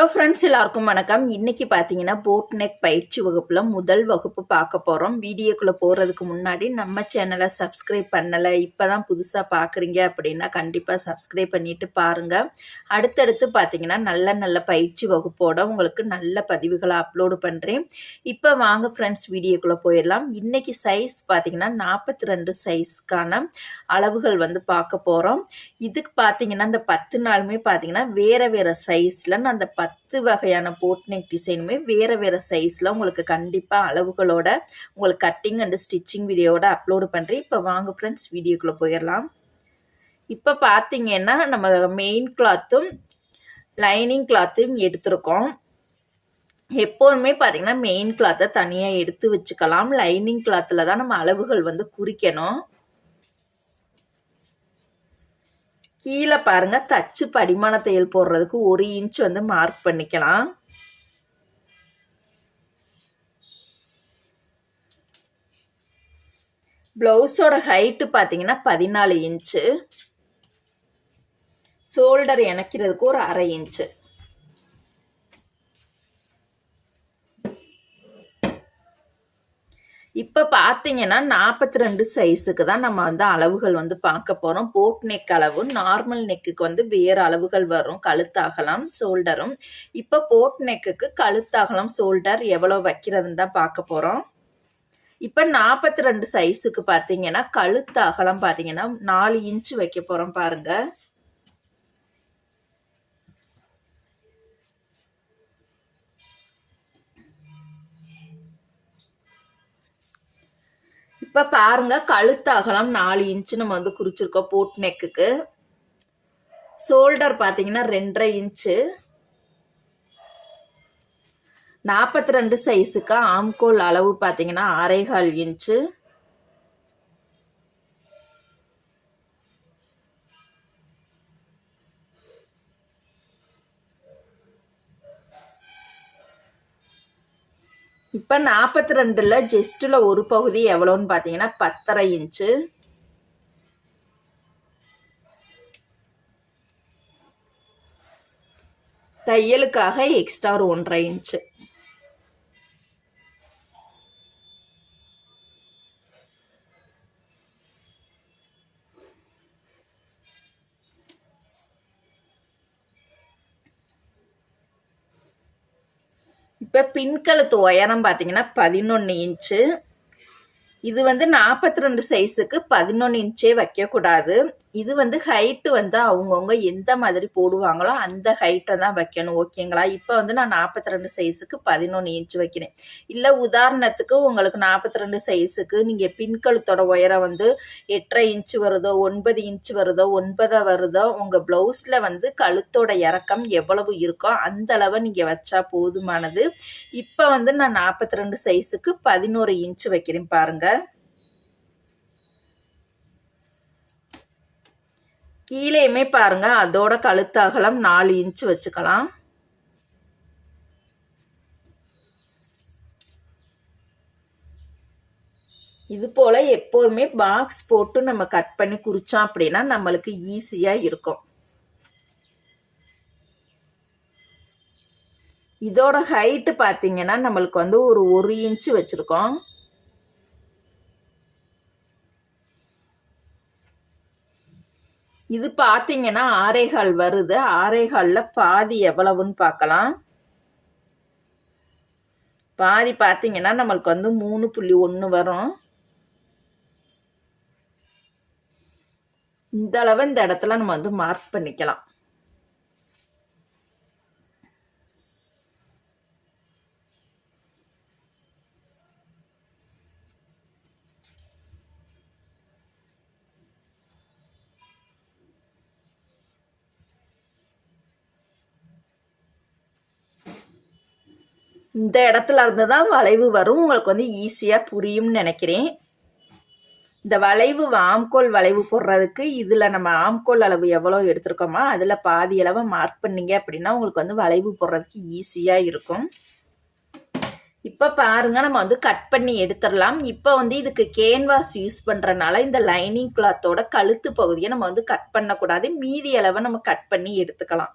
Hello friends எல்லாருக்கும் வணக்கம். இன்னைக்கு பார்த்தீங்கன்னா போட் நெக் பயிற்சி வகுப்பில் முதல் வகுப்பு பார்க்க போகிறோம் வீடியோக்குள்ளே போகிறதுக்கு முன்னாடி நம்ம சேனலை சப்ஸ்கிரைப் பண்ணலை. இப்போ தான் புதுசாக பார்க்குறீங்க அப்படின்னா கண்டிப்பாக சப்ஸ்கிரைப் பண்ணிட்டு பாருங்கள் அடுத்தடுத்து பார்த்தீங்கன்னா நல்ல நல்ல பயிற்சி வகுப்போட உங்களுக்கு நல்ல பதிவுகளை அப்லோடு பண்ணுறேன் இப்போ வாங்க ஃப்ரெண்ட்ஸ் வீடியோக்குள்ளே போயிடலாம். இன்னைக்கு சைஸ் பார்த்தீங்கன்னா நாற்பத்தி ரெண்டு சைஸ்க்கான அளவுகள் வந்து பார்க்க போகிறோம் இதுக்கு பார்த்தீங்கன்னா இந்த பத்து நாளுமே பார்த்தீங்கன்னா வேறு வேறு சைஸில் நான் அந்த பத்து பத்து வகையான போட் நெக் டிசைனுமே வேறு வேறு சைஸில் உங்களுக்கு கண்டிப்பாக அளவுகளோட உங்களுக்கு கட்டிங் அண்டு ஸ்டிச்சிங் வீடியோவோட அப்லோடு பண்ணுறேன் இப்போ வாங்க ஃப்ரெண்ட்ஸ் வீடியோக்குள்ளே போயிடலாம். இப்போ பார்த்தீங்கன்னா நம்ம மெயின் கிளாத்தும் லைனிங் கிளாத்தும் எடுத்திருக்கோம். எப்போதுமே பார்த்தீங்கன்னா மெயின் கிளாத்தை தனியாக எடுத்து வச்சுக்கலாம். லைனிங் கிளாத்தில் தான் நம்ம அளவுகள் வந்து குறிக்கணும். கீழே பாருங்க தச்சு படிமான தையல் போடுறதுக்கு ஒரு இன்ச் வந்து மார்க் பண்ணிக்கலாம். ப்ளவுஸோட ஹைட்டு பார்த்தீங்கன்னா பதினாலு இன்ச்சு ஷோல்டர் இணைக்கிறதுக்கு ஒரு அரை இன்ச்சு இப்போ பார்த்தீங்கன்னா நாற்பத்தி ரெண்டு சைஸுக்கு தான் நம்ம வந்து அளவுகள் வந்து பார்க்க போகிறோம் போட் நெக் அளவு நார்மல் நெக்குக்கு வந்து வேறு அளவுகள் வரும். கழுத்தாகலாம் ஷோல்டரும் இப்போ போட் நெக்குக்கு கழுத்தாகலாம் ஷோல்டர் எவ்வளோ வைக்கிறதுன்னு தான் பார்க்க போகிறோம் இப்போ நாற்பத்தி ரெண்டு சைஸுக்கு பார்த்தீங்கன்னா கழுத்தாகலாம் பார்த்தீங்கன்னா நாலு இன்ச்சு வைக்க போகிறோம் பாருங்கள் இப்போ பாருங்க கழுத்து அகலம் நாலு இன்ச்சு நம்ம வந்து குறிச்சிருக்கோம் போட் நெக்குக்கு ஷோல்டர் பார்த்தீங்கன்னா ரெண்டரை இன்ச்சு நாற்பத்தி ரெண்டு சைஸுக்கு ஆம்கோல் அளவு பார்த்தீங்கன்னா ஆறேகால் இன்ச்சு இப்போ நாற்பத்தி ரெண்டில் ஜெஸ்ட்டில் ஒரு பகுதி எவ்வளோன்னு பார்த்தீங்கன்னா பத்தரை இன்ச்சு. தையலுக்காக எக்ஸ்ட்ரா ஒரு ஒன்றரை இன்ச்சு. இப்போ பின்கழுத்து உயரம் பார்த்தீங்கன்னா பதினொன்று இன்ச்சு. இது வந்து நாற்பத்தி ரெண்டு சைஸுக்கு பதினொன்று இன்ச்சே வைக்கக்கூடாது. இது வந்து ஹைட்டு வந்து அவங்கவுங்க எந்த மாதிரி போடுவாங்களோ அந்த ஹைட்டை தான் வைக்கணும் ஓகேங்களா இப்போ வந்து நான் நாற்பத்தி ரெண்டு சைஸுக்கு பதினொன்று இன்ச்சு வைக்கிறேன். இல்லை உதாரணத்துக்கு உங்களுக்கு நாற்பத்தி ரெண்டு சைஸுக்கு நீங்கள் பின்கழுத்தோட உயரம் வந்து எட்டரை இன்ச்சு வருதோ ஒன்பது இன்ச்சு வருதோ ஒன்பதை வருதோ உங்கள் ப்ளவுஸில் வந்து கழுத்தோட இறக்கம் எவ்வளவு இருக்கோ அந்த அளவை நீங்கள் வச்சா போதுமானது. இப்போ வந்து நான் நாற்பத்தி ரெண்டு சைஸுக்கு பதினோரு இன்ச்சு வைக்கிறேன் பாருங்கள் கீழேயுமே பாருங்க அதோட கழுத்தகலம் நாலு இன்ச்சு வச்சுக்கலாம். இது போல் எப்போதுமே பாக்ஸ் போட்டு நம்ம கட் பண்ணி குறிச்சோம் அப்படின்னா நம்மளுக்கு ஈஸியாக இருக்கும். இதோட ஹைட்டு பார்த்தீங்கன்னா நம்மளுக்கு வந்து ஒரு ஒரு இன்ச்சு வச்சுருக்கோம். இது பார்த்தீங்கன்னா ஆரேகால் வருது. ஆரேகாலில் பாதி எவ்வளவுன்னு பார்க்கலாம். பாதி பார்த்தீங்கன்னா நம்மளுக்கு வந்து மூணு புள்ளி ஒன்று வரும். இந்த அளவு இந்த இடத்துல நம்ம வந்து மார்க் பண்ணிக்கலாம். இந்த இடத்துல இருந்து தான் வளைவு வரும். உங்களுக்கு வந்து ஈஸியாக புரியும்னு நினைக்கிறேன். இந்த வளைவு ஆம்கோல் வளைவு போடுறதுக்கு இதில் நம்ம ஆம்கோல் அளவு எவ்வளோ எடுத்திருக்கோமோ அதில் பாதி அளவை மார்க் பண்ணிங்க அப்படின்னா உங்களுக்கு வந்து வளைவு போடுறதுக்கு ஈஸியாக இருக்கும். இப்போ பாருங்கள் நம்ம வந்து கட் பண்ணி எடுத்துடலாம். இப்போ வந்து இதுக்கு கேன்வாஸ் யூஸ் பண்ணுறனால இந்த லைனிங் கிளாத்தோட கழுத்து பகுதியை நம்ம வந்து கட் பண்ணக்கூடாது. மீதி அளவை நம்ம கட் பண்ணி எடுத்துக்கலாம்.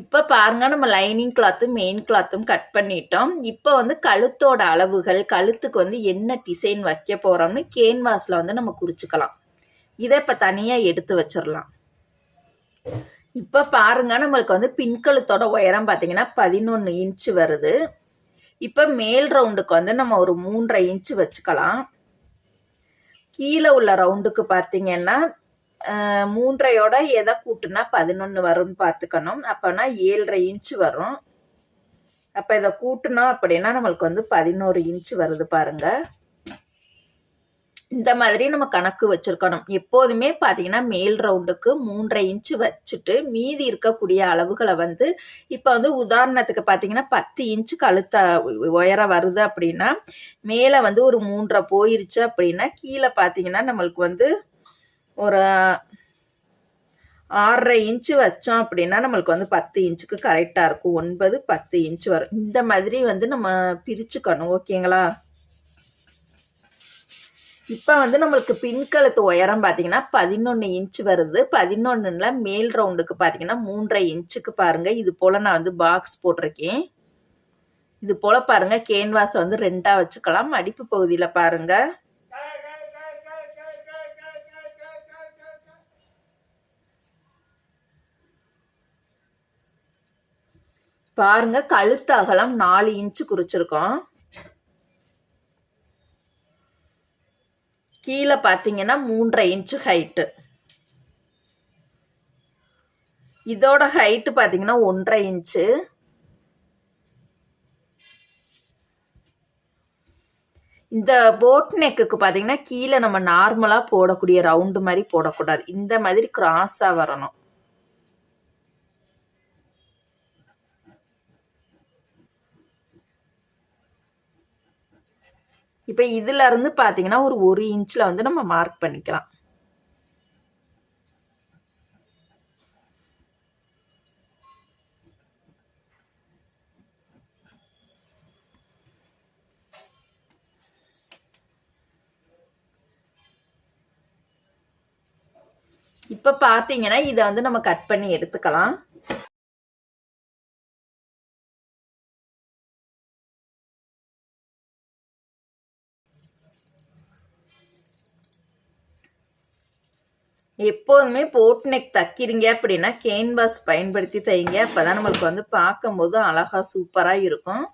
இப்போ பாருங்க நம்ம லைனிங் கிளாத்தும் மெயின் கிளாத்தும் கட் பண்ணிட்டோம். இப்போ வந்து கழுத்தோட அளவுகள் கழுத்துக்கு வந்து என்ன டிசைன் வைக்க போகிறோம்னு கேன்வாஸில் வந்து நம்ம குறிச்சிக்கலாம். இதை இப்போ தனியாக எடுத்து வச்சிடலாம். இப்போ பாருங்க நம்மளுக்கு வந்து பின்கழுத்தோட உயரம் பார்த்தீங்கன்னா பதினொன்று இன்ச்சு வருது. இப்போ மேல் ரவுண்டுக்கு வந்து நம்ம ஒரு மூன்றரை இன்ச்சு வச்சுக்கலாம். கீழே உள்ள ரவுண்டுக்கு பார்த்தீங்கன்னா மூன்றையோட எதை கூட்டுனா பதினொன்று வரும்னு பார்த்துக்கணும். அப்போனா ஏழரை இன்ச்சு வரும். அப்போ இதை கூட்டினோம் அப்படின்னா நம்மளுக்கு வந்து பதினோரு இன்ச்சு வருது பாருங்கள் இந்த மாதிரி நம்ம கணக்கு வச்சுருக்கணும். எப்போதுமே பார்த்தீங்கன்னா மேல் ரவுண்டுக்கு மூன்றரை இன்ச்சு வச்சுட்டு மீதி இருக்கக்கூடிய அளவுகளை வந்து இப்போ வந்து உதாரணத்துக்கு பார்த்தீங்கன்னா பத்து இன்ச்சு கழுத்த உயரம் வருது அப்படின்னா மேலே வந்து ஒரு மூன்றரை போயிருச்சு அப்படின்னா கீழே பார்த்தீங்கன்னா நம்மளுக்கு வந்து ஒரு ஆறரை இன்ச்சு வச்சோம் அப்படின்னா நம்மளுக்கு வந்து பத்து இன்ச்சுக்கு கரெக்டாக இருக்கும். ஒன்பது பத்து இன்ச்சு வரும். இந்த மாதிரி வந்து நம்ம பிரிச்சுக்கணும். ஓகேங்களா இப்போ வந்து நம்மளுக்கு பின்கழுத்து உயரம் பார்த்தீங்கன்னா பதினொன்று இன்ச் வருது. பதினொன்றுல மேல் ரவுண்டுக்கு பார்த்தீங்கன்னா மூன்றரை இன்ச்சுக்கு பாருங்கள் இது போல் நான் வந்து பாக்ஸ் போட்டிருக்கேன். இது போல் பாருங்கள் கேன்வாஸை வந்து ரெண்டாக வச்சுக்கலாம். மடிப்பு பகுதியில் பாருங்கள் பாருங்க கழுத்து அகலம் நாலு இன்ச்சு குறிச்சிருக்கோம். கீழே பார்த்தீங்கன்னா மூன்றரை இன்ச்சு ஹைட்டு இதோட ஹைட்டு பார்த்தீங்கன்னா ஒன்றரை இன்ச்சு. இந்த போட் நெக்குக்கு பார்த்தீங்கன்னா கீழே நம்ம நார்மலாக போடக்கூடிய ரவுண்டு மாதிரி போடக்கூடாது. இந்த மாதிரி கிராஸாக வரணும். இப்போ இதுல இருந்து பார்த்தீங்கன்னா ஒரு ஒரு இன்ச்சில் வந்து நம்ம மார்க் பண்ணிக்கலாம். இப்போ பார்த்தீங்கன்னா இதை வந்து நம்ம கட் பண்ணி எடுத்துக்கலாம். எப்போதுமே போட் நெக் தைக்கிறீங்க அப்படின்னா கேன்வாஸ் பயன்படுத்தி தைங்க. அப்போ தான் நம்மளுக்கு வந்து பார்க்கும்போது அழகாக சூப்பராக இருக்கும்.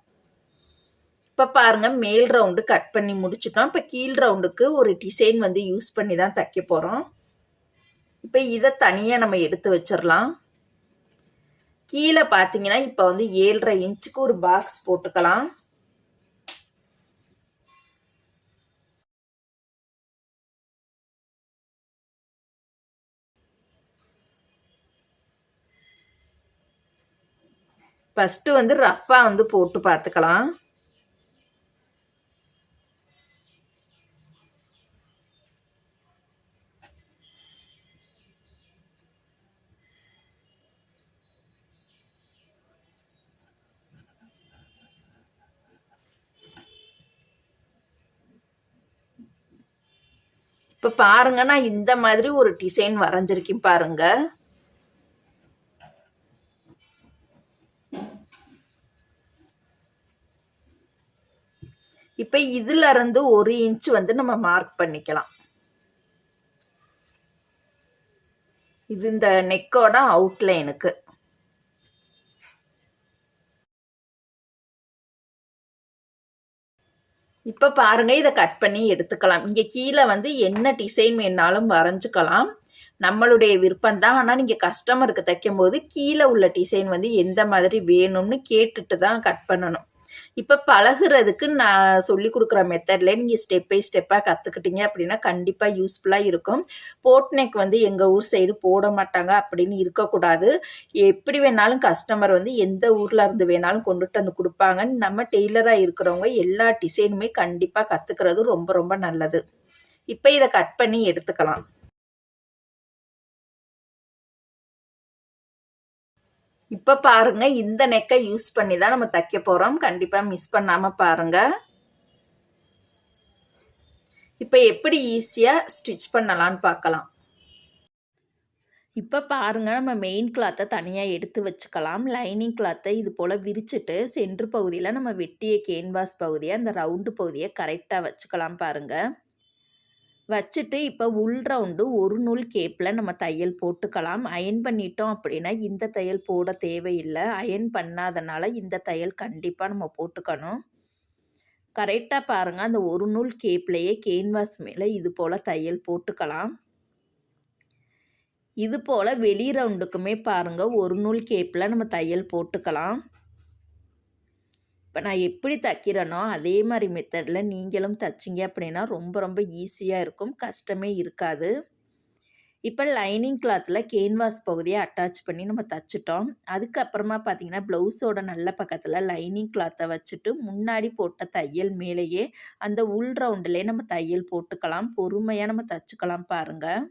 இப்போ பாருங்கள் மேல் ரவுண்டு கட் பண்ணி முடிச்சிட்டோம். இப்போ கீழ் ரவுண்டுக்கு ஒரு டிசைன் வந்து யூஸ் பண்ணி தான் தைக்க போகிறோம் இப்போ இதை தனியாக நம்ம எடுத்து வச்சிடலாம். கீழே பார்த்தீங்கன்னா இப்போ வந்து ஏழரை இன்ச்சுக்கு ஒரு பாக்ஸ் போட்டுக்கலாம். ஃபஸ்ட்டு வந்து ரஃப்பாக வந்து போட்டு பார்த்துக்கலாம். இப்போ பாருங்க நான் இந்த மாதிரி ஒரு டிசைன் வரைஞ்சிருக்கேன் பாருங்கள் இப்போ இதுல இருந்து ஒரு இன்ச் வந்து நம்ம மார்க் பண்ணிக்கலாம். இது இந்த நெக்கோட அவுட்லைனுக்கு இப்போ பாருங்க இதை கட் பண்ணி எடுத்துக்கலாம். இங்கே கீழே வந்து என்ன டிசைன் வேணாலும் வரைஞ்சிக்கலாம். நம்மளுடைய விருப்பம் தான். ஆனால் நீங்கள் கஸ்டமருக்கு தைக்கும் போது கீழே உள்ள டிசைன் வந்து எந்த மாதிரி வேணும்னு கேட்டுட்டு தான் கட் பண்ணணும். இப்போ பழகுறதுக்கு நான் சொல்லி கொடுக்குற மெத்தடில் நீங்கள் ஸ்டெப் பை ஸ்டெப்பாக கற்றுக்கிட்டீங்க அப்படின்னா கண்டிப்பாக யூஸ்ஃபுல்லாக இருக்கும். போட் நெக் வந்து எங்கள் ஊர் சைடு போட மாட்டாங்க அப்படின்னு இருக்கக்கூடாது எப்படி வேணாலும் கஸ்டமர் வந்து எந்த ஊரில் இருந்து வேணாலும் கொண்டுட்டு வந்து கொடுப்பாங்கன்னு நம்ம டெய்லராக இருக்கிறவங்க எல்லா டிசைனுமே கண்டிப்பாக கற்றுக்கிறது ரொம்ப ரொம்ப நல்லது. இப்போ இதை கட் பண்ணி எடுத்துக்கலாம். இப்போ பாருங்க இந்த நெக்கை யூஸ் பண்ணி தான் நம்ம தைக்க போகிறோம் கண்டிப்பாக மிஸ் பண்ணாமல் பாருங்க. இப்போ எப்படி ஈஸியாக ஸ்டிச் பண்ணலான்னு பார்க்கலாம். இப்போ பாருங்கள் நம்ம மெயின் கிளாத்தை தனியாக எடுத்து வச்சுக்கலாம். லைனிங் கிளாத்தை இது போல் விரிச்சிட்டு சென்ட்ரு பகுதியில் நம்ம வெட்டிய கேன்வாஸ் பகுதியை அந்த ரவுண்டு பகுதியை கரெக்டாக வச்சுக்கலாம் பாருங்கள் வச்சுட்டு இப்போ உள் ரவுண்டு ஒரு நூல் கேப்பில் நம்ம தையல் போட்டுக்கலாம். அயன் பண்ணிட்டோம் அப்படின்னா இந்த தையல் போட தேவையில்லை. அயன் பண்ணாதனால இந்த தையல் கண்டிப்பாக நம்ம போட்டுக்கணும். கரெக்டாக பாருங்கள் அந்த ஒரு நூல் கேப்லேயே கேன்வாஸ் மேலே இது போல் தையல் போட்டுக்கலாம். இது போல் வெளி ரவுண்டுக்குமே பாருங்கள் ஒரு நூல் கேப்பில் நம்ம தையல் போட்டுக்கலாம். இப்போ நான் எப்படி தைக்கிறேனோ அதே மாதிரி மெத்தடில் நீங்களும் தைச்சிங்க அப்படின்னா ரொம்ப ரொம்ப ஈஸியாக இருக்கும். கஷ்டமே இருக்காது. இப்போ லைனிங் கிளாத்தில் கேன்வாஸ் பகுதியை அட்டாச் பண்ணி நம்ம தைச்சிட்டோம். அதுக்கப்புறமா பார்த்தீங்கன்னா ப்ளவுஸோட நல்ல பக்கத்தில் லைனிங் கிளாத்தை வச்சுட்டு முன்னாடி போட்ட தையல் மேலேயே அந்த உள் ரவுண்டிலே நம்ம தையல் போட்டுக்கலாம். பொறுமையாக நம்ம தைச்சிக்கலாம் பாருங்கள்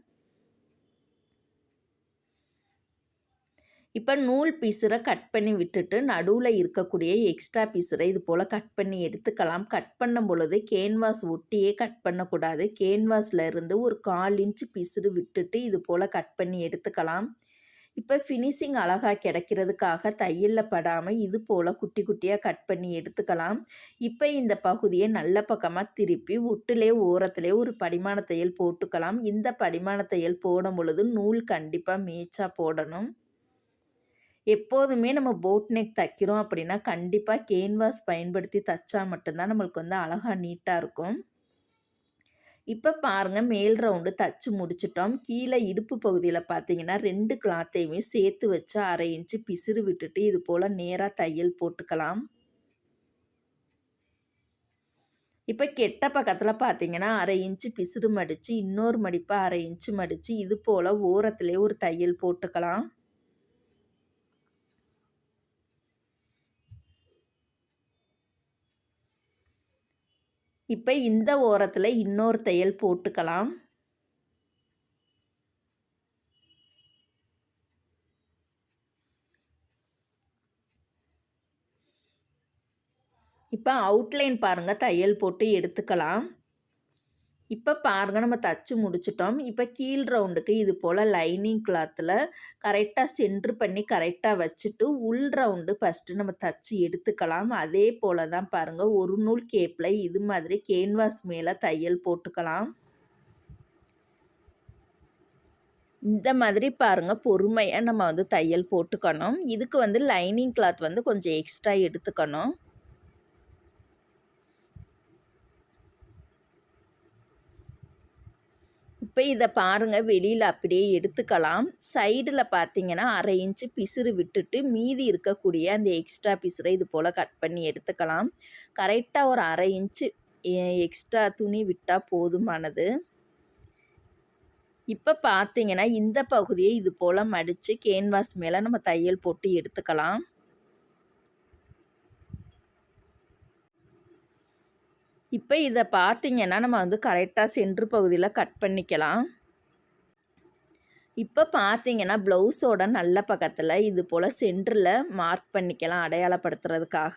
இப்போ நூல் பீஸரை கட் பண்ணி விட்டுட்டு நடுவில் இருக்கக்கூடிய எக்ஸ்ட்ரா பீஸரை இது போல் கட் பண்ணி எடுத்துக்கலாம். கட் பண்ணும் பொழுது கேன்வாஸ் ஒட்டியே கட் பண்ணக்கூடாது கேன்வாஸில் இருந்து ஒரு கால் இன்ச்சு பீஸரு விட்டுட்டு இது போல் கட் பண்ணி எடுத்துக்கலாம். இப்போ ஃபினிஷிங் அழகாக கிடைக்கிறதுக்காக தையலில் படாமல் இது போல் குட்டி குட்டியாக கட் பண்ணி எடுத்துக்கலாம். இப்போ இந்த பகுதியை நல்ல பக்கமாக திருப்பி ஒட்டுலே ஓரத்துலேயே ஒரு படிமான தையல் போட்டுக்கலாம். இந்த படிமான தையல் போடும் பொழுது நூல் கண்டிப்பாக மேய்ச்சா போடணும். எப்போதுமே நம்ம போட் நெக் தைக்கிறோம் அப்படின்னா கண்டிப்பாக கேன்வாஸ் பயன்படுத்தி தைச்சா மட்டும்தான் நம்மளுக்கு வந்து அழகாக நீட்டாக இருக்கும். இப்போ பாருங்கள் மேல் ரவுண்டு தச்சு முடிச்சிட்டோம். கீழே இடுப்பு பகுதியில் பார்த்தீங்கன்னா ரெண்டு கிளாத்தையுமே சேர்த்து வச்சு அரை இன்ச்சு பிசிறு விட்டுட்டு இது போல் நேராக தையல் போட்டுக்கலாம். இப்போ கெட்ட பக்கத்தில் பார்த்தீங்கன்னா அரை இன்ச்சு பிசிறு மடித்து இன்னொரு மடிப்பாக அரை இன்ச்சு மடித்து இது போல் ஓரத்துலேயே ஒரு தையல் போட்டுக்கலாம். இப்போ இந்த ஓரத்தில் இன்னொரு தையல் போட்டுக்கலாம். இப்போ அவுட்லைன் பாருங்கள் தையல் போட்டு எடுத்துக்கலாம். இப்போ பாருங்கள் நம்ம தச்சு முடிச்சிட்டோம். இப்போ கீழ் ரவுண்டுக்கு இது போல் லைனிங் கிளாத்தில் கரெக்டாக சென்ட்ரு பண்ணி கரெக்டாக வச்சுட்டு உள் ரவுண்டு ஃபஸ்ட்டு நம்ம தச்சு எடுத்துக்கலாம். அதே போல் தான் பாருங்கள் ஒரு நூல் கேப்பில் இது மாதிரி கேன்வாஸ் மேலே தையல் போட்டுக்கலாம். இந்த மாதிரி பாருங்கள் பொறுமையாக நம்ம வந்து தையல் போட்டுக்கணும். இதுக்கு வந்து லைனிங் கிளாத் வந்து கொஞ்சம் எக்ஸ்ட்ரா எடுத்துக்கணும். இப்போ இதை பாருங்கள் வெளியில் அப்படியே எடுத்துக்கலாம். சைடில் பார்த்தீங்கன்னா அரை இன்ச்சு பிசுறு விட்டுட்டு மீதி இருக்கக்கூடிய அந்த எக்ஸ்ட்ரா பிசுரை இது போல் கட் பண்ணி எடுத்துக்கலாம். கரெக்டாக ஒரு அரை இன்ச்சு எக்ஸ்ட்ரா துணி விட்டால் போதுமானது. இப்போ பார்த்தீங்கன்னா இந்த பகுதியை இது போல் மடித்து கேன்வாஸ் மேலே நம்ம தையல் போட்டு எடுத்துக்கலாம். இப்போ இதை பார்த்திங்கன்னா நம்ம வந்து கரெக்டாக சென்ட்ரு பகுதியில் கட் பண்ணிக்கலாம். இப்போ பார்த்தீங்கன்னா ப்ளவுஸோட நல்ல பக்கத்தில் இது போல் சென்டரில் மார்க் பண்ணிக்கலாம் அடையாளப்படுத்துறதுக்காக.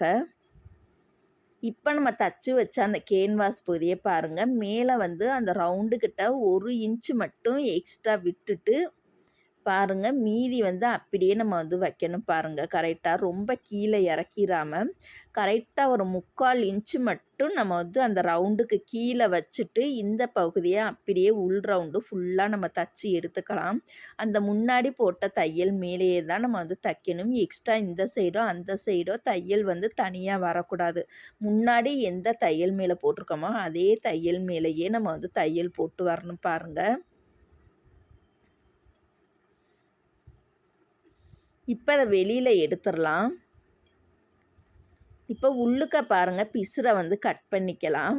இப்போ நம்ம தச்சு வச்ச அந்த கேன்வாஸ் பகுதியை பாருங்கள் மேலே வந்து அந்த ரவுண்டுக்கிட்ட ஒரு இன்ச்சு மட்டும் எக்ஸ்ட்ரா விட்டுட்டு பாருங்கள் மீதி வந்து அப்படியே நம்ம வந்து வைக்கணும் பாருங்கள் கரெக்டாக ரொம்ப கீழே இறக்கிடாமல் கரெக்டாக ஒரு முக்கால் இன்ச்சு மட்டும் நம்ம வந்து அந்த ரவுண்டுக்கு கீழே வச்சுட்டு இந்த பகுதியை அப்படியே உள் ரவுண்டு ஃபுல்லாக நம்ம தச்சு எடுத்துக்கலாம். அந்த முன்னாடி போட்ட தையல் மேலேயே தான் நம்ம வந்து தைக்கணும். எக்ஸ்ட்ரா இந்த சைடோ அந்த சைடோ தையல் வந்து தனியாக வரக்கூடாது. முன்னாடி எந்த தையல் மேலே போட்டிருக்கோமோ அதே தையல் மேலேயே நம்ம வந்து தையல் போட்டு வரணும் பாருங்கள் இப்போ அதை வெளியில் எடுத்துடலாம் இப்போ உள்ளுக்க பாருங்கள் பிசுரை வந்து கட் பண்ணிக்கலாம்.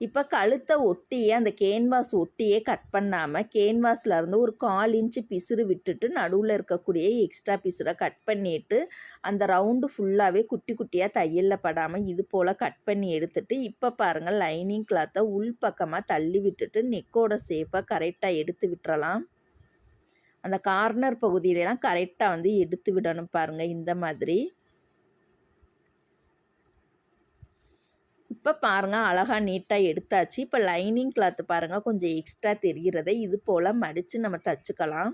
இப்போ கழுத்தை ஒட்டியே அந்த கேன்வாஸ் ஒட்டியே கட் பண்ணாமல் கேன்வாஸில் இருந்து ஒரு கால் இன்ச்சு பிசுறு விட்டுட்டு நடுவில் இருக்கக்கூடிய எக்ஸ்ட்ரா பிசுரை கட் பண்ணிவிட்டு அந்த ரவுண்டு ஃபுல்லாகவே குட்டி குட்டியாக தையலில் படாமல் இது போல் கட் பண்ணி எடுத்துட்டு இப்போ பாருங்கள் லைனிங் கிளாத்தை உள் பக்கமாக தள்ளி விட்டுட்டு நெக்கோட சேஃபாக கரெக்டாக எடுத்து விட்டுறலாம். அந்த கார்னர் பகுதியிலலாம் கரெக்டாக வந்து எடுத்து விடணும் பாருங்கள் இந்த மாதிரி. இப்போ பாருங்கள் அழகாக நீட்டாக எடுத்தாச்சு. இப்போ லைனிங் கிளாத்து பாருங்கள் கொஞ்சம் எக்ஸ்ட்ரா தெரிகிறத இது போல் மடித்து நம்ம தச்சுக்கலாம்.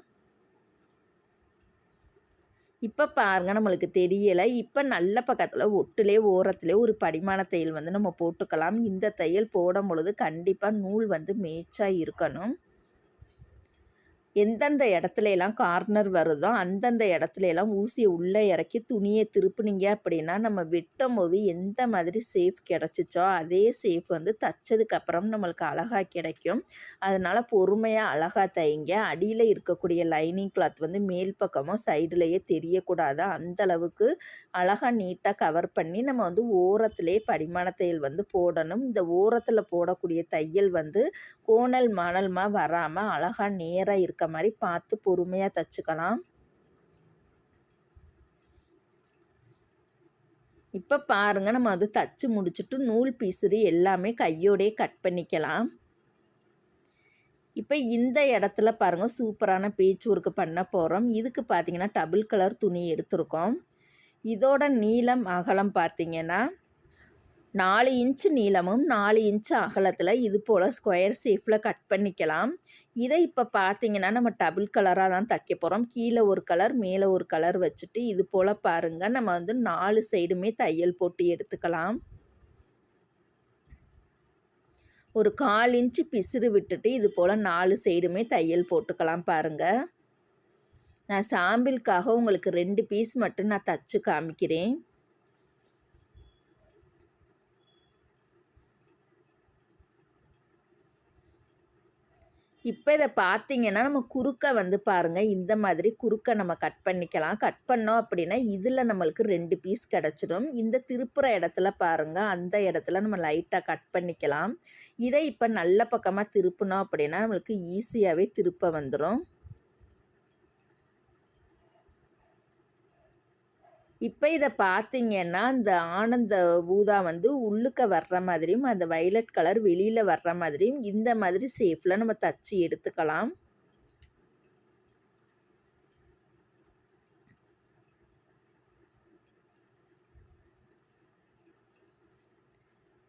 இப்போ பாருங்கள் நம்மளுக்கு தெரியலை. இப்போ நல்ல பக்கத்தில் ஒட்டுலே ஓரத்துலேயே ஒரு படிமான தையல் வந்து நம்ம போட்டுக்கலாம். இந்த தையல் போடும் பொழுது கண்டிப்பாக நூல் வந்து மேய்ச்சாக இருக்கணும். எந்தெந்த இடத்துல எல்லாம் கார்னர் வருதோ அந்தந்த இடத்துல எல்லாம் ஊசியை உள்ளே இறக்கி துணியை திருப்புனீங்க அப்படின்னா நம்ம வெட்டும் போது எந்த மாதிரி சேஃப் கிடச்சிச்சோ அதே சேஃப் வந்து தைச்சதுக்கப்புறம் நம்மளுக்கு அழகாக கிடைக்கும். அதனால் பொறுமையாக அழகாக தைங்க. அடியில் இருக்கக்கூடிய லைனிங் கிளாத் வந்து மேல் பக்கமும் சைடுலேயே தெரியக்கூடாது. அந்தளவுக்கு அழகாக நீட்டாக கவர் பண்ணி நம்ம வந்து ஓரத்துலேயே படிமான தையல் வந்து போடணும். இந்த ஓரத்தில் போடக்கூடிய தையல் வந்து கோணல் மணல்மா வராமல் அழகாக நேராக இருக்க இருக்க மாதிரி பார்த்து பொறுமையாக தைச்சிக்கலாம். இப்போ பாருங்கள் நம்ம அது தச்சு முடிச்சுட்டு நூல் பீசுறு எல்லாமே கையோடையே கட் பண்ணிக்கலாம். இப்போ இந்த இடத்துல பாருங்கள் சூப்பரான பேச்சு ஒர்க்கு பண்ண போகிறோம் இதுக்கு பார்த்திங்கன்னா டபுள் கலர் துணி எடுத்திருக்கோம். இதோட நீளம் அகலம் பார்த்திங்கன்னா நாலு இன்ச்சு நீளமும் நாலு இன்ச்சு அகலத்தில் இது போல் ஸ்கொயர் ஷேஃபில் கட் பண்ணிக்கலாம். இதை இப்போ பார்த்தீங்கன்னா நம்ம டபுள் கலராக தான் தைக்க போகிறோம் கீழே ஒரு கலர் மேலே ஒரு கலர் வச்சுட்டு இது போல் பாருங்கள் நம்ம வந்து நாலு சைடுமே தையல் போட்டு எடுத்துக்கலாம். ஒரு கால் இன்ச்சு பிசுறு விட்டுட்டு இது போல் நாலு சைடுமே தையல் போட்டுக்கலாம் பாருங்கள் நான் சாம்பிளுக்காக உங்களுக்கு ரெண்டு பீஸ் மட்டும் நான் தச்சு காமிக்கிறேன். இப்போ இதை பார்த்தீங்கன்னா நம்ம குறுக்க வந்து பாருங்கள் இந்த மாதிரி குறுக்க நம்ம கட் பண்ணிக்கலாம். கட் பண்ணோம் அப்படின்னா இதில் நம்மளுக்கு ரெண்டு பீஸ் கிடச்சிடும். இந்த திருப்புற இடத்துல பாருங்கள் அந்த இடத்துல நம்ம லைட்டாக கட் பண்ணிக்கலாம். இதை இப்போ நல்ல பக்கமாக திருப்பினோம் அப்படின்னா நம்மளுக்கு ஈஸியாகவே திருப்ப வந்துடும் இப்போ இதை பார்த்தீங்கன்னா அந்த ஆனந்த ஊதா வந்து உள்ளுக்க வர்ற மாதிரியும் அந்த வைலட் கலர் வெளியில் வர்ற மாதிரியும் இந்த மாதிரி ஷேப்பில் நம்ம தச்சு எடுத்துக்கலாம்.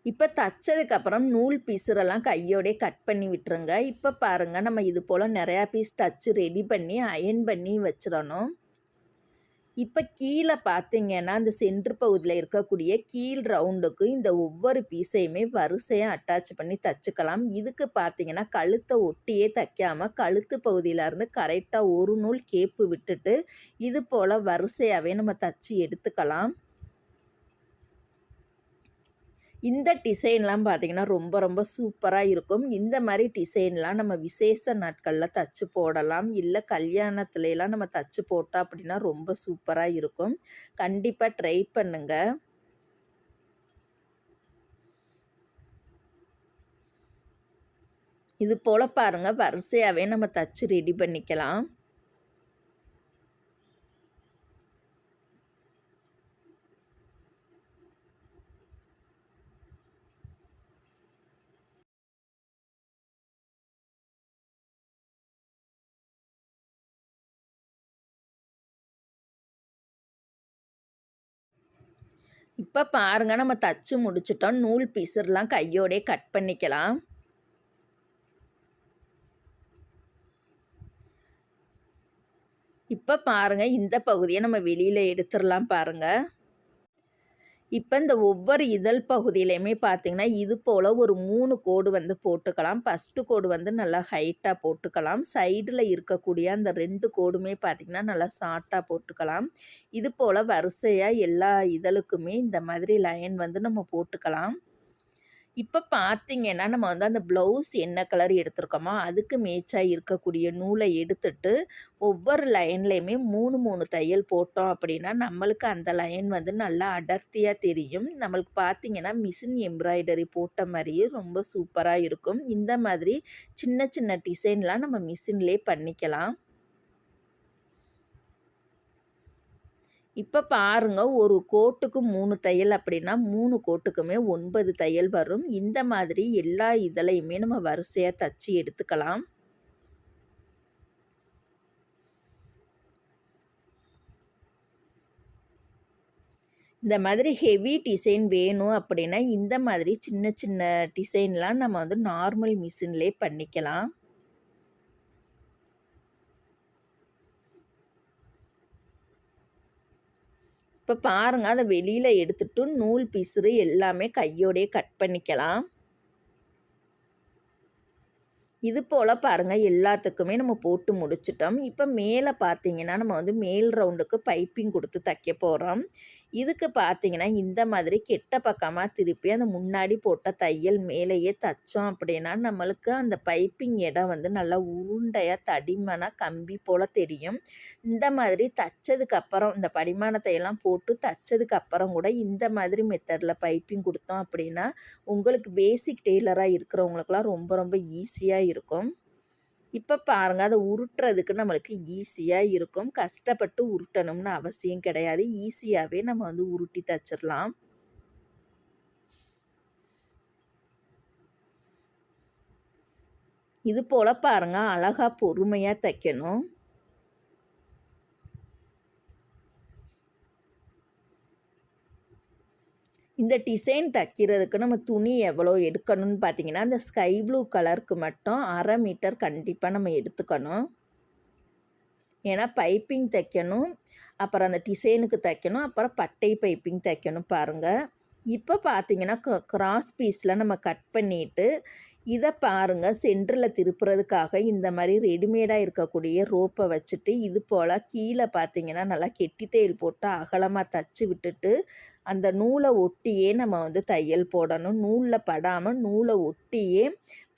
இப்போ தைச்சதுக்கப்புறம் நூல் பீஸுரெல்லாம் கையோடே கட் பண்ணி விட்டுருங்க. இப்போ பாருங்கள் நம்ம இது போல் நிறையா பீஸ் தச்சு ரெடி பண்ணி அயன் பண்ணி வச்சிடணும். இப்போ கீழே பார்த்தீங்கன்னா அந்த சென்ட்ரு பகுதியில் இருக்கக்கூடிய கீழ் ரவுண்டுக்கு இந்த ஒவ்வொரு பீஸையுமே வரிசையாக அட்டாச் பண்ணி தச்சுக்கலாம். இதுக்கு பார்த்தீங்கன்னா கழுத்தை ஒட்டியே தைக்காமல் கழுத்து பகுதியிலேருந்து கரெக்டாக ஒரு நூல் கேப்பு விட்டுட்டு இது போல் வரிசையாகவே நம்ம தச்சு எடுத்துக்கலாம். இந்த டிசைன்லாம் பார்த்திங்கன்னா ரொம்ப ரொம்ப சூப்பராக இருக்கும். இந்த மாதிரி டிசைன்லாம் நம்ம விசேஷ நாட்களில் தச்சு போடலாம். இல்லை கல்யாணத்துலலாம் நம்ம தச்சு போட்டோம் அப்படின்னா ரொம்ப சூப்பராக இருக்கும். கண்டிப்பாக ட்ரை பண்ணுங்கள் இது போல் பாருங்கள் வரிசையாகவே நம்ம தச்சு ரெடி பண்ணிக்கலாம். இப்போ பாருங்கள் நம்ம தச்சு முடிச்சிட்டோம். நூல் பீஸர்லாம் கையோடே கட் பண்ணிக்கலாம். இப்போ பாருங்கள் இந்த பகுதியை நம்ம வெளியில் எடுத்துடலாம் பாருங்கள் இப்போ இந்த ஒவ்வொரு இதழ் பகுதியிலையுமே பார்த்திங்கன்னா இது போல் ஒரு மூணு கோடு வந்து போட்டுக்கலாம். ஃபஸ்ட்டு கோடு வந்து நல்லா ஹைட்டாக போட்டுக்கலாம். சைடில் இருக்கக்கூடிய அந்த ரெண்டு கோடுமே பார்த்திங்கன்னா நல்லா ஷார்ட்டாக போட்டுக்கலாம். இது போல் வரிசையாக எல்லா இதழுக்குமே இந்த மாதிரி லைன் வந்து நம்ம போட்டுக்கலாம். இப்போ பார்த்தீங்கன்னா நம்ம வந்து அந்த ப்ளவுஸ் என்ன கலர் எடுத்திருக்கோமோ அதுக்கு மேட்சாக இருக்கக்கூடிய நூலை எடுத்துட்டு ஒவ்வொரு லைன்லேயுமே மூணு மூணு தையல் போட்டோம் அப்படின்னா நம்மளுக்கு அந்த லைன் வந்து நல்லா அடர்த்தியாக தெரியும். நம்மளுக்கு பார்த்தீங்கன்னா மிஷின் எம்ப்ராய்டரி போட்ட மாதிரியே ரொம்ப சூப்பராக இருக்கும். இந்த மாதிரி சின்ன சின்ன டிசைன்லாம் நம்ம மிஷின்லேயே பண்ணிக்கலாம். இப்போ பாருங்க ஒரு கோட்டுக்கு மூணு தையல் அப்படின்னா மூணு கோட்டுக்குமே ஒன்பது தையல் வரும். இந்த மாதிரி எல்லா இதழையுமே நம்ம வரிசையாக தச்சு எடுத்துக்கலாம். இந்த மாதிரி ஹெவி டிசைன் வேணும் அப்படின்னா இந்த மாதிரி சின்ன சின்ன டிசைன்லாம் நம்ம வந்து நார்மல் மிஷின்லேயே பண்ணிக்கலாம். இப்போ பாருங்கள் அதை வெளியில் எடுத்துட்டு நூல் பிசுறு எல்லாமே கையோடையே கட் பண்ணிக்கலாம். இது போல் பாருங்கள் எல்லாத்துக்குமே நம்ம போட்டு முடிச்சிட்டோம். இப்போ மேலே பார்த்தீங்கன்னா நம்ம வந்து மேல் ரவுண்டுக்கு பைப்பிங் கொடுத்து தைக்க போகிறோம் இதுக்கு பார்த்தீங்கன்னா இந்த மாதிரி கெட்ட பக்கமாக திருப்பி அந்த முன்னாடி போட்ட தையல் மேலேயே தைச்சோம் அப்படின்னா நம்மளுக்கு அந்த பைப்பிங் இடம் வந்து நல்லா உருண்டையாக தடிமனாக கம்பி போல் தெரியும். இந்த மாதிரி தைச்சதுக்கப்புறம் இந்த படிமானத்தையெல்லாம் போட்டு தைச்சதுக்கப்புறம் கூட இந்த மாதிரி மெத்தடில் பைப்பிங் கொடுத்தோம் அப்படின்னா உங்களுக்கு பேசிக் டெய்லராக இருக்கிறவங்களுக்குலாம் ரொம்ப ரொம்ப ஈஸியாக இருக்கும். இப்போ பாருங்கள் அதை உருட்டுறதுக்கு நம்மளுக்கு ஈஸியாக இருக்கும். கஷ்டப்பட்டு உருட்டணும்னு அவசியம் கிடையாது. ஈஸியாகவே நம்ம வந்து உருட்டி தச்சிடலாம் இது போல் பாருங்கள் அழகாக பொறுமையாக தைக்கணும். இந்த டிசைன் தைக்கிறதுக்கு நம்ம துணி எவ்வளோ எடுக்கணும்னு பார்த்தீங்கன்னா அந்த ஸ்கை ப்ளூ கலருக்கு மட்டும் அரை மீட்டர் கண்டிப்பாக நம்ம எடுத்துக்கணும். ஏன்னா பைப்பிங் தைக்கணும் அப்புறம் அந்த டிசைனுக்கு தைக்கணும் அப்புறம் பட்டை பைப்பிங் தைக்கணும் பாருங்கள் இப்போ பார்த்தீங்கன்னா கிராஸ் பீஸில் நம்ம கட் பண்ணிவிட்டு இதை பாருங்கள் சென்டரில் திருப்புறதுக்காக இந்த மாதிரி ரெடிமேடாக இருக்கக்கூடிய ரோப்பை வச்சுட்டு இது போல் கீழே பார்த்தீங்கன்னா நல்லா கெட்டி தையல் போட்டு அகலமாக தச்சு விட்டுட்டு அந்த நூலை ஒட்டியே நம்ம வந்து தையல் போடணும். நூலில் படாமல் நூலை ஒட்டியே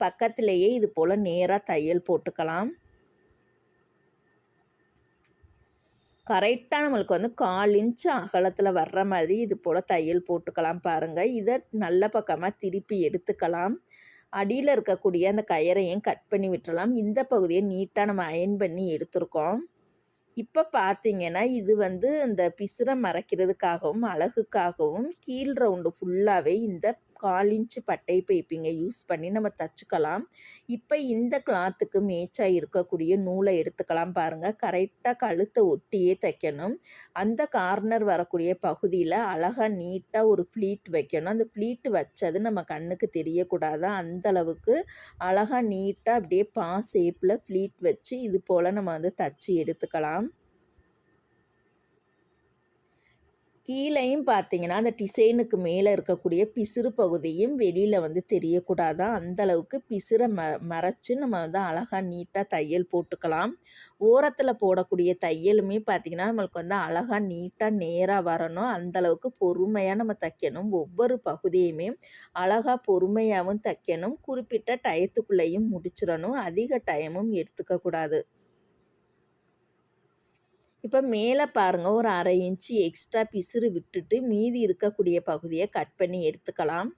பக்கத்துலேயே இது போல் நேராக தையல் போட்டுக்கலாம். கரெக்டாக நம்மளுக்கு வந்து கால் இன்ச்சு அகலத்தில் வர்ற மாதிரி இது போல் தையல் போட்டுக்கலாம் பாருங்கள் இதை நல்ல பக்கமாக திருப்பி எடுத்துக்கலாம். அடியில் இருக்கக்கூடிய அந்த கயரையும் கட் பண்ணி விட்டுறலாம். இந்த பகுதியை நீட்டாக நம்ம அயன் பண்ணி எடுத்துருக்கோம். இப்போ பார்த்தீங்கன்னா இது வந்து இந்த பிசுரை மறைக்கிறதுக்காகவும் அழகுக்காகவும் கீழ் ரவுண்டு ஃபுல்லாகவே இந்த கால் இன்ச்சு பட்டை பைப்பிங்கை யூஸ் பண்ணி நம்ம தச்சுக்கலாம். இப்போ இந்த கிளாத்துக்கு மேய்ச்சாக இருக்கக்கூடிய நூலை எடுத்துக்கலாம் பாருங்கள் கரெக்டாக கழுத்தை ஒட்டியே தைக்கணும். அந்த கார்னர் வரக்கூடிய பகுதியில் அழகாக நீட்டாக ஒரு ஃப்ளீட் வைக்கணும். அந்த ஃப்ளீட் வச்சது நம்ம கண்ணுக்கு தெரியக்கூடாது. அந்தளவுக்கு அழகாக நீட்டாக அப்படியே பா ஷேப்பில் ஃப்ளீட் வச்சு இது போல் நம்ம வந்து தச்சு எடுத்துக்கலாம். கீழையும் பார்த்தீங்கன்னா அந்த டிசைனுக்கு மேலே இருக்கக்கூடிய பிசுறு பகுதியும் வெளியில் வந்து தெரியக்கூடாதான் அந்தளவுக்கு பிசுரை ம மறைச்சி நம்ம வந்து அழகாக நீட்டாக தையல் போட்டுக்கலாம். ஓரத்தில் போடக்கூடிய தையலுமே பார்த்திங்கன்னா நம்மளுக்கு வந்து அழகாக நீட்டாக நேராக வரணும். அந்தளவுக்கு பொறுமையாக நம்ம தைக்கணும். ஒவ்வொரு பகுதியுமே அழகாக பொறுமையாகவும் தைக்கணும். குறிப்பிட்ட டயத்துக்குள்ளேயும் முடிச்சிடணும். அதிக டைமும் எடுத்துக்கக்கூடாது. இப்போ மேலே பாருங்கள் ஒரு அரை இன்ச்சு எக்ஸ்ட்ரா பிசுறு விட்டுட்டு மீதி இருக்கக்கூடிய பகுதியை கட் பண்ணி எடுத்துக்கலாம்.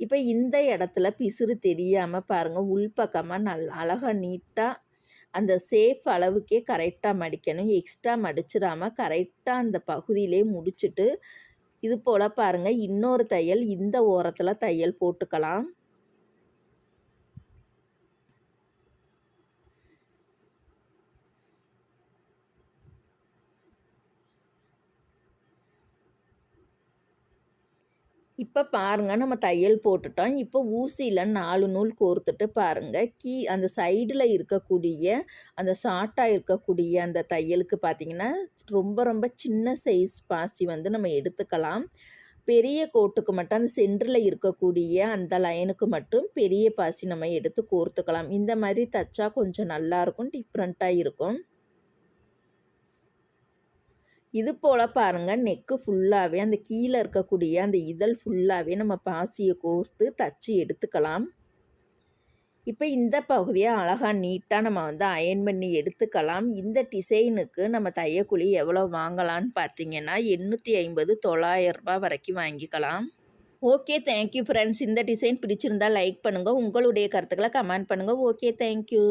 இப்போ இந்த இடத்துல பிசுறு தெரியாமல் பாருங்கள் உள்பக்கமாக நல் அழகாக நீட்டாக அந்த சேஃப் அளவுக்கே கரெக்டாக மடிக்கணும். எக்ஸ்ட்ரா மடிச்சிடாமல் கரெக்டாக அந்த பகுதியிலே முடிச்சுட்டு இது போல் பாருங்கள் இன்னொரு தையல் இந்த ஓரத்தில் தையல் போட்டுக்கலாம். இப்போ பாருங்கள் நம்ம தையல் போட்டுட்டோம். இப்போ ஊசியில் நாலு நூல் கோர்த்துட்டு பாருங்கள் கீ அந்த சைடில் இருக்கக்கூடிய அந்த ஷார்ட்டாக இருக்கக்கூடிய அந்த தையலுக்கு பார்த்திங்கன்னா ரொம்ப ரொம்ப சின்ன சைஸ் பாசி வந்து நம்ம எடுத்துக்கலாம். பெரிய கோட்டுக்கு மட்டும் அந்த சென்டரில் இருக்கக்கூடிய அந்த லைனுக்கு மட்டும் பெரிய பாசி நம்ம எடுத்து கோர்த்துக்கலாம். இந்த மாதிரி தைச்சா கொஞ்சம் நல்லாயிருக்கும் டிஃப்ரெண்ட்டாக இருக்கும். இது போல் பாருங்கள் நெக்கு ஃபுல்லாகவே அந்த கீழே இருக்கக்கூடிய அந்த இதழ் ஃபுல்லாகவே நம்ம பாசியை கோர்த்து தச்சு எடுத்துக்கலாம். இப்போ இந்த பகுதியை அழகாக நீட்டாக நம்ம வந்து அயன் பண்ணி எடுத்துக்கலாம். இந்த டிசைனுக்கு நம்ம தையக்குழி எவ்வளோ வாங்கலான்னு பார்த்தீங்கன்னா எண்ணூற்றி ஐம்பது தொள்ளாயிரரூபா வரைக்கும் வாங்கிக்கலாம். ஓகே தேங்க்யூ ஃப்ரெண்ட்ஸ் இந்த டிசைன் பிடிச்சிருந்தால் லைக் பண்ணுங்கள் உங்களுடைய கருத்துக்களை கமெண்ட் பண்ணுங்கள் ஓகே தேங்க்யூ